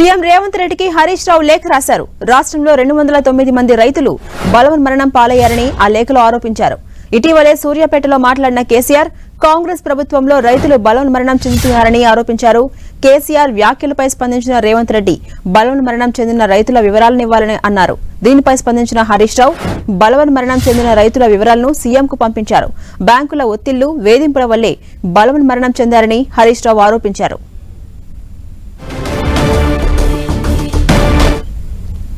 CM Revanth రెడ్డికి హరీష్ రావు లేఖ రాశారు. రాష్ట్రంలో రెండు వందల తొమ్మిది మంది రైతులు బలవన్ మరణం పాలయ్యారని ఆ లేఖలో ఆరోపించారు. ఇటీవలే సూర్యాపేటలో మాట్లాడిన కేసీఆర్ కాంగ్రెస్ ప్రభుత్వంలో రైతులు బలవన్ మరణం చెందుతున్నారని ఆరోపించారు. కేసీఆర్ వ్యాఖ్యలపై స్పందించిన రేవంత్ రెడ్డి బలవన్ మరణం చెందిన రైతుల వివరాలను ఇవ్వాలని అన్నారు. దీనిపై స్పందించిన హరీష్ రావు బలవన్ మరణం చెందిన రైతుల వివరాలను సీఎంకు పంపించారు. బ్యాంకుల ఒత్తిళ్ళు వేధింపుల వల్లే బలవన్ మరణం చెందారని హరీష్ రావు ఆరోపించారు.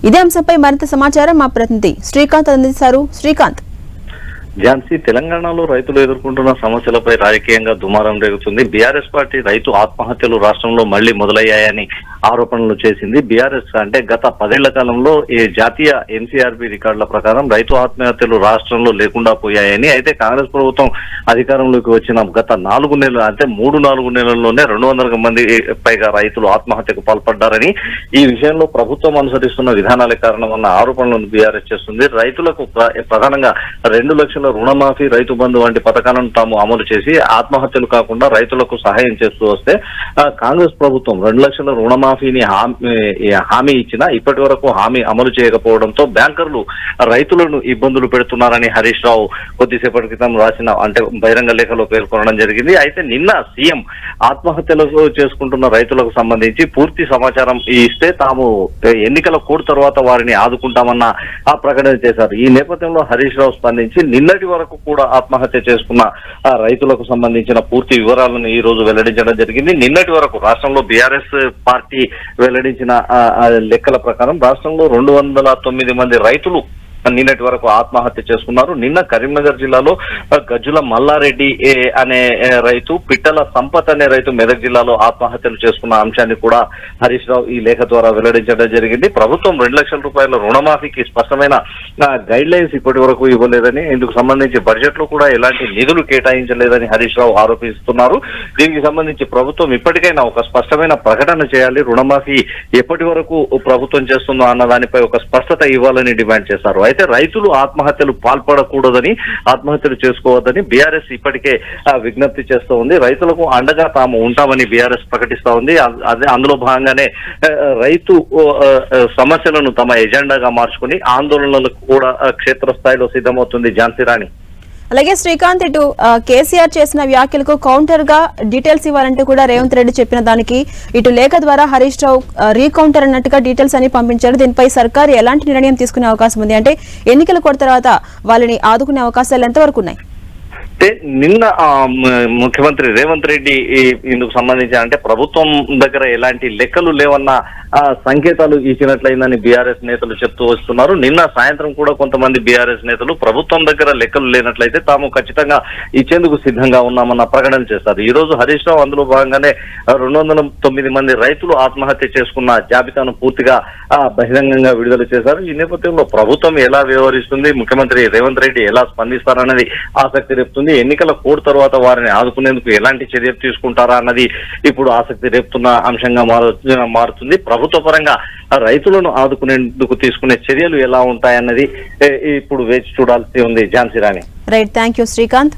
ఇదే అంశంపై మరింత సమాచారం మా ప్రతినిధి శ్రీకాంత్ అందిస్తారు. శ్రీకాంత్. ఝాన్సీ తెలంగాణలో రైతులు ఎదుర్కొంటున్న సమస్యలపై రాజకీయంగా దుమారం రేగుతుంది. బీఆర్ఎస్ పార్టీ రైతు ఆత్మహత్యలు రాష్ట్రంలో మళ్ళీ మొదలయ్యాయని ఆరోపణలు చేసింది బీఆర్ఎస్. అంటే గత పదేళ్ళ కాలంలో ఈ జాతీయ ఎన్సీఆర్బీ రికార్డుల ప్రకారం రైతు ఆత్మహత్యలు రాష్ట్రంలో లేకుండా పోయాయని అయితే కాంగ్రెస్ ప్రభుత్వం అధికారంలోకి వచ్చిన గత నాలుగు నెలలు అంటే మూడు నాలుగు నెలల్లోనే రెండు వందల మంది పైగా రైతులు ఆత్మహత్యకు పాల్పడ్డారని ఈ విషయంలో ప్రభుత్వం అనుసరిస్తున్న విధానాలే కారణమన్న ఆరోపణలను బీఆర్ఎస్ చేస్తుంది. రైతులకు ప్ర- ప్రధానంగా రెండు లక్షల రుణమాఫీ రైతు బంధు వంటి పథకాలను తాము అమలు చేసి ఆత్మహత్యలు కాకుండా రైతులకు సహాయం చేస్తూ వస్తే కాంగ్రెస్ ప్రభుత్వం రెండు లక్షల రుణమాఫీని హామీ హామీ ఇచ్చినా ఇప్పటి వరకు హామీ అమలు చేయకపోవడంతో బ్యాంకర్లు రైతులను ఇబ్బందులు పెడుతున్నారని హరీష్ రావు కొద్దిసేపటి క్రితం రాసిన అంటే బహిరంగ లేఖలో పేర్కొనడం జరిగింది. అయితే నిన్న సీఎం ఆత్మహత్యలు చేసుకుంటున్న రైతులకు సంబంధించి పూర్తి సమాచారం ఇస్తే తాము ఎన్నికల కోడ్ తర్వాత వారిని ఆదుకుంటామన్న ఆ ప్రకటన చేశారు. ఈ నేపథ్యంలో హరీష్ రావు స్పందించి నిన్నటి వరకు కూడా ఆత్మహత్య చేసుకున్న ఆ రైతులకు సంబంధించిన పూర్తి వివరాలను ఈ రోజు వెల్లడించడం జరిగింది. నిన్నటి వరకు రాష్ట్రంలో బీఆర్ఎస్ పార్టీ వెల్లడించిన ఆ, లెక్కల ప్రకారం రాష్ట్రంలో రెండు వందల తొమ్మిది మంది రైతులు నిన్నటి వరకు ఆత్మహత్య చేసుకున్నారు. నిన్న కరీంనగర్ జిల్లాలో గజుల గజ్జుల మల్లారెడ్డి ఏ, అనే రైతు పిట్టల సంపత్ అనే రైతు మెదక్ జిల్లాలో ఆత్మహత్యలు చేసుకున్న అంశాన్ని కూడా హరీష్ రావు ఈ లేఖ ద్వారా వెల్లడించడం జరిగింది. ప్రభుత్వం రెండు లక్షల రూపాయల రుణమాఫీకి స్పష్టమైన గైడ్ లైన్స్ ఇప్పటి వరకు ఇవ్వలేదని ఇందుకు సంబంధించి బడ్జెట్లో కూడా ఎలాంటి నిధులు కేటాయించలేదని హరీష్ రావు ఆరోపిస్తున్నారు. దీనికి సంబంధించి ప్రభుత్వం ఇప్పటికైనా ఒక స్పష్టమైన ప్రకటన చేయాలి. రుణమాఫీ ఎప్పటి వరకు ప్రభుత్వం చేస్తుందో అన్న దానిపై ఒక స్పష్టత ఇవ్వాలని డిమాండ్ చేశారు. అయితే రైతులు ఆత్మహత్యలు పాల్పడకూడదని ఆత్మహత్యలు చేసుకోవద్దని బీఆర్ఎస్ ఇప్పటికే ఆ, విజ్ఞప్తి చేస్తూ ఉంది. రైతులకు అండగా తాము ఉంటామని బీఆర్ఎస్ ప్రకటిస్తా ఉంది. అదే అందులో భాగంగానే రైతు సమస్యలను తమ ఎజెండాగా మార్చుకుని ఆందోళనలకు కూడా క్షేత్ర క్షేత్రస్థాయిలో సిద్ధమవుతుంది ఝాన్సీ రాణి. అలాగే శ్రీకాంత్ ఇటు కేసీఆర్ చేసిన వ్యాఖ్యలకు కౌంటర్గా డీటెయిల్స్ ఇవ్వాలంటూ కూడా రేవంత్ రెడ్డి చెప్పిన దానికి ఇటు లేఖ ద్వారా హరీష్ రావు రీకౌంటర్ అన్నట్టుగా డీటెయిల్స్ అని పంపించారు. దీనిపై సర్కారు ఎలాంటి నిర్ణయం తీసుకునే అవకాశం ఉంది? అంటే ఎన్నికల కోట తర్వాత వాళ్ళని ఆదుకునే అవకాశాలు ఎంతవరకు ఉన్నాయి? అయితే నిన్న ముఖ్యమంత్రి రేవంత్ రెడ్డి ఇందుకు సంబంధించి అంటే ప్రభుత్వం దగ్గర ఎలాంటి లెక్కలు లేవన్న సంకేతాలు ఇచ్చినట్లయిందని బీఆర్ఎస్ నేతలు చెప్తూ వస్తున్నారు. నిన్న సాయంత్రం కూడా కొంతమంది బీఆర్ఎస్ నేతలు ప్రభుత్వం దగ్గర లెక్కలు లేనట్లయితే తాము ఖచ్చితంగా ఇచ్చేందుకు సిద్ధంగా ఉన్నామన్న ప్రకటన చేస్తారు ఈ రోజు హరీష్ రావు అందులో భాగంగానే రెండు వందల తొమ్మిది మంది రైతులు ఆత్మహత్య చేసుకున్న జాబితాను పూర్తిగా ఆ, బహిరంగంగా విడుదల చేశారు. ఈ నేపథ్యంలో ప్రభుత్వం ఎలా వ్యవహరిస్తుంది ముఖ్యమంత్రి రేవంత్ రెడ్డి ఎలా స్పందిస్తారనేది ఆసక్తి రేపుతుంది. ఎన్నికల కోడ్ తర్వాత వారిని ఆదుకునేందుకు ఎలాంటి చర్యలు తీసుకుంటారా అన్నది ఇప్పుడు ఆసక్తి రేపుతున్న అంశంగా మారు మారుతుంది. ప్రభుత్వ పరంగా రైతులను ఆదుకునేందుకు తీసుకునే చర్యలు ఎలా ఉంటాయన్నది ఇప్పుడు వేచి చూడాల్సి ఉంది. Jhansi Rani. Right thank you Srikanth.